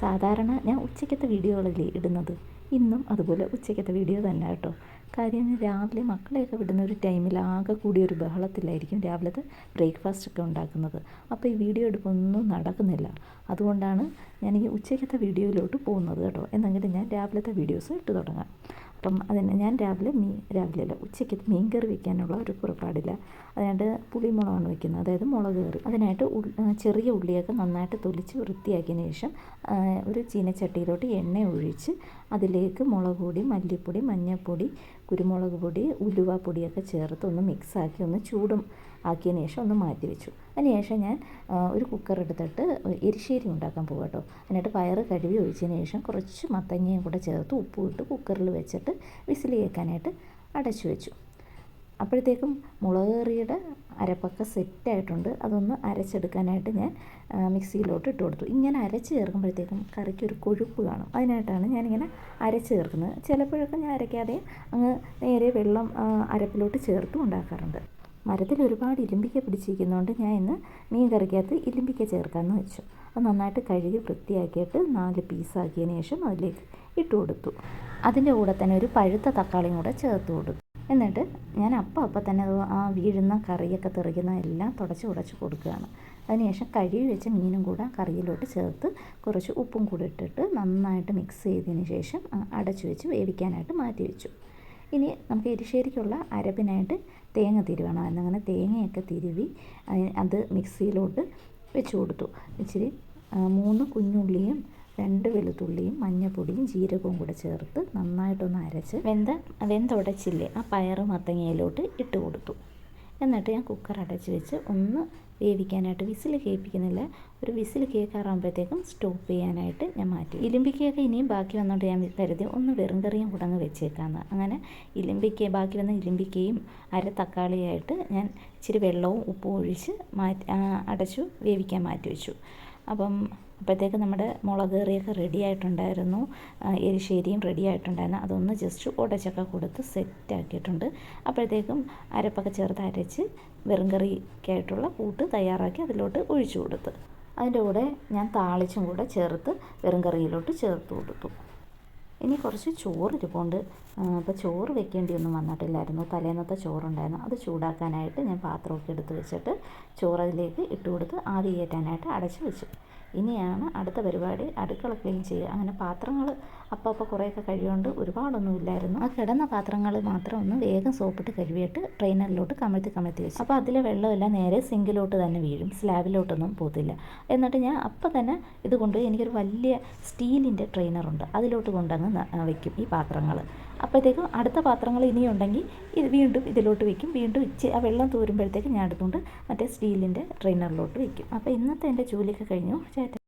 സാധാരണ ഞാൻ ഉച്ചയ്ക്കത്തെ വീഡിയോകളല്ലേ ഇടുന്നത്? ഇന്നും അതുപോലെ ഉച്ചയ്ക്കത്തെ വീഡിയോ തന്നെ കേട്ടോ. കാര്യം രാവിലെ മക്കളെയൊക്കെ വിടുന്ന ഒരു ടൈമിൽ ആകെ കൂടി ഒരു ബഹളത്തിലായിരിക്കും രാവിലത്തെ ബ്രേക്ക്ഫാസ്റ്റ് ഒക്കെ ഉണ്ടാക്കുന്നത്. അപ്പോൾ ഈ വീഡിയോ എടുപ്പൊന്നും നടക്കുന്നില്ല. അതുകൊണ്ടാണ് ഞാൻ ഈ ഉച്ചയ്ക്കത്തെ വീഡിയോയിലോട്ട് പോകുന്നത് കേട്ടോ. എന്നെങ്കിലും ഞാൻ രാവിലത്തെ വീഡിയോസ് ഇട്ട് തുടങ്ങാം. അപ്പം അതിന് ഞാൻ രാവിലെ മീൻ രാവിലെ അല്ല ഉച്ചയ്ക്ക് മീൻ കറി വയ്ക്കാനുള്ള ഒരു പുറപ്പാടില്ല. അതിനായിട്ട് പുളിമുളകാണ് വയ്ക്കുന്നത് അതായത് മുളക് കറി. അതിനായിട്ട് ചെറിയ ഉള്ളിയൊക്കെ നന്നായിട്ട് തൊലിച്ച് വൃത്തിയാക്കിയതിന് ശേഷം ഒരു ചീനച്ചട്ടിയിലോട്ട് എണ്ണ ഒഴിച്ച് അതിലേക്ക് മുളക് പൊടി മല്ലിപ്പൊടി മഞ്ഞൾപ്പൊടി കുരുമുളക് പൊടി ഉലുവാപ്പൊടിയൊക്കെ ചേർത്ത് ഒന്ന് മിക്സാക്കി ഒന്ന് ചൂടും ആക്കിയതിന് ശേഷം ഒന്ന് മാറ്റി വെച്ചു. അതിന് ശേഷം ഞാൻ ഒരു കുക്കർ എടുത്തിട്ട് എരിശ്ശേരി ഉണ്ടാക്കാൻ പോകും കേട്ടോ എന്നിട്ട് പയർ കഴുകി ഒഴിച്ചതിന് ശേഷം കുറച്ച് മത്തങ്ങയും കൂടെ ചേർത്ത് ഉപ്പും ഇട്ട് കുക്കറിൽ വെച്ചിട്ട് വിസിൽ കേൾക്കാനായിട്ട് അടച്ചു വെച്ചു. അപ്പോഴത്തേക്കും മുളക് കറിയുടെ അരപ്പൊക്കെ സെറ്റായിട്ടുണ്ട്. അതൊന്ന് അരച്ചെടുക്കാനായിട്ട് ഞാൻ മിക്സിയിലോട്ട് ഇട്ട് കൊടുത്തു. ഇങ്ങനെ അരച്ച് ചേർക്കുമ്പോഴത്തേക്കും കറിക്ക് ഒരു കൊഴുപ്പ് കാണും. അതിനായിട്ടാണ് ഞാനിങ്ങനെ അരച്ച് ചേർക്കുന്നത്. ചിലപ്പോഴൊക്കെ ഞാൻ അരയ്ക്കാതെ അങ്ങ് നേരെ വെള്ളം അരപ്പിലോട്ട് ചേർത്തും ഉണ്ടാക്കാറുണ്ട്. മരത്തിൽ ഒരുപാട് ഇലിമ്പിക്ക പിടിച്ചിരിക്കുന്നതുകൊണ്ട് ഞാൻ ഇന്ന് മീൻ കറിക്കകത്ത് ഇലിമ്പിക്ക ചേർക്കാമെന്ന് വെച്ചു. അത് നന്നായിട്ട് കഴുകി വൃത്തിയാക്കിയിട്ട് നാല് പീസാക്കിയതിന് ശേഷം അതിലേക്ക് ഇട്ട് കൊടുത്തു. അതിന്റെ കൂടെ തന്നെ ഒരു പഴുത്ത തക്കാളിയും കൂടെ ചേർത്ത് കൊടുത്തു. എന്നിട്ട് ഞാൻ അപ്പം അപ്പം തന്നെ ആ വീഴുന്ന കറിയൊക്കെ തെറിക്കുന്ന എല്ലാം തുടച്ച് ഉടച്ച് കൊടുക്കുകയാണ്. അതിനുശേഷം കഴുകി വെച്ച മീനും കൂടെ കറിയിലോട്ട് ചേർത്ത് കുറച്ച് ഉപ്പും കൂടെ ഇട്ടിട്ട് നന്നായിട്ട് മിക്സ് ചെയ്തതിന് ശേഷം അടച്ചു വെച്ച് വേവിക്കാനായിട്ട് മാറ്റി വെച്ചു. ഇനി നമുക്ക് എരിശ്ശേരിക്കുള്ള അരപ്പിനായിട്ട് തേങ്ങ തിരുവണം. എന്നങ്ങനെ തേങ്ങയൊക്കെ തിരുവി അത് മിക്സിയിലോട്ട് വെച്ച് കൊടുത്തു. ഇച്ചിരി മൂന്ന് കുഞ്ഞുള്ളിയും രണ്ട് വെളുത്തുള്ളിയും മഞ്ഞപ്പൊടിയും ജീരകവും കൂടെ ചേർത്ത് നന്നായിട്ടൊന്ന് അരച്ച് വെന്ത വെന്തുടച്ചില്ലേ ആ പയറ് മത്തങ്ങയിലോട്ട് ഇട്ട് കൊടുത്തു. എന്നിട്ട് ഞാൻ കുക്കർ അടച്ച് വെച്ച് ഒന്ന് വേവിക്കാനായിട്ട് വിസിൽ കേൾപ്പിക്കുന്നില്ല. ഒരു വിസിൽ കേൾക്കാറാകുമ്പോഴത്തേക്കും സ്റ്റോപ്പ് ചെയ്യാനായിട്ട് ഞാൻ മാറ്റി. ഇലിമ്പിക്കയൊക്കെ ഇനിയും ബാക്കി വന്നുകൊണ്ട് ഞാൻ കരുതി ഒന്ന് വെറും കറിയും കൂടെ അങ്ങ് വെച്ചേക്കാമെന്ന് അങ്ങനെ ഇലിമ്പിക്ക ബാക്കി വന്ന ഇലിമ്പിക്കയും അര തക്കാളിയായിട്ട് ഞാൻ ഇച്ചിരി വെള്ളവും ഉപ്പും ഒഴിച്ച് മാറ്റി അടച്ചു വേവിക്കാൻ മാറ്റി വെച്ചു. അപ്പം അപ്പോഴത്തേക്ക് നമ്മുടെ മുളക് കറിയൊക്കെ റെഡി ആയിട്ടുണ്ടായിരുന്നു. എരിശ്ശേരിയും റെഡി ആയിട്ടുണ്ടായിരുന്നു. അതൊന്ന് ജസ്റ്റ് ഉടച്ചൊക്കെ കൊടുത്ത് സെറ്റ് ആക്കിയിട്ടുണ്ട്. അപ്പോഴത്തേക്കും അരപ്പൊക്കെ ചേർത്ത് അരച്ച് വെറും കറിക്കായിട്ടുള്ള കൂട്ട് തയ്യാറാക്കി അതിലോട്ട് ഒഴിച്ചു കൊടുത്ത്. അതിന്റെ കൂടെ ഞാൻ താളിച്ചും കൂടെ ചേർത്ത് വെറും കറിയിലോട്ട് ചേർത്ത് കൊടുത്തു. ഇനി കുറച്ച് ചോറ് ഇരിപ്പുണ്ട് അപ്പോൾ ചോറ് വെക്കേണ്ടി ഒന്നും വന്നിട്ടില്ലായിരുന്നു. തലേന്നത്തെ ചോറുണ്ടായിരുന്നു. അത് ചൂടാക്കാനായിട്ട് ഞാൻ പാത്രമൊക്കെ എടുത്ത് വെച്ചിട്ട് ചോറ് അതിലേക്ക് ഇട്ട് കൊടുത്ത് ആവി കയറ്റാനായിട്ട് അടച്ച് വെച്ചു. ഇനിയാണ് അടുത്ത പരിപാടി. അടുക്കള ക്ലീൻ ചെയ്യുക. അങ്ങനെ പാത്രങ്ങൾ അപ്പോൾ അപ്പോൾ കുറേയൊക്കെ കഴിയുകൊണ്ട് ഒരുപാടൊന്നും ഇല്ലായിരുന്നു. ആ കിടന്ന പാത്രങ്ങൾ മാത്രം ഒന്ന് വേഗം സോപ്പിട്ട് കഴുകിയിട്ട് ട്രെയിനറിലോട്ട് കമഴ്ത്തി കമഴ്ത്തി വെച്ചു. അപ്പോൾ അതിലെ വെള്ളമെല്ലാം നേരെ സിങ്കിലോട്ട് തന്നെ വീഴും. സ്ലാബിലോട്ടൊന്നും പോകത്തില്ല. എന്നിട്ട് ഞാൻ അപ്പം തന്നെ ഇത് കൊണ്ടുപോയി എനിക്കൊരു വലിയ സ്റ്റീലിന്റെ ട്രെയിനറുണ്ട് അതിലോട്ട് കൊണ്ടങ്ങ് വയ്ക്കും ഈ പാത്രങ്ങൾ അപ്പോഴത്തേക്കും അടുത്ത പാത്രങ്ങൾ ഇനിയുണ്ടെങ്കിൽ ഇത് വീണ്ടും ഇതിലോട്ട് വയ്ക്കും വീണ്ടും ഇച്ചി ആ വെള്ളം തോരുമ്പോഴത്തേക്ക് ഞാൻ എടുത്തുകൊണ്ട് മറ്റേ സ്റ്റീലിന്റെ ട്രെയിനറിലോട്ട് വയ്ക്കും അപ്പോൾ ഇന്നത്തെ എന്റെ ജോലിയൊക്കെ കഴിഞ്ഞു. это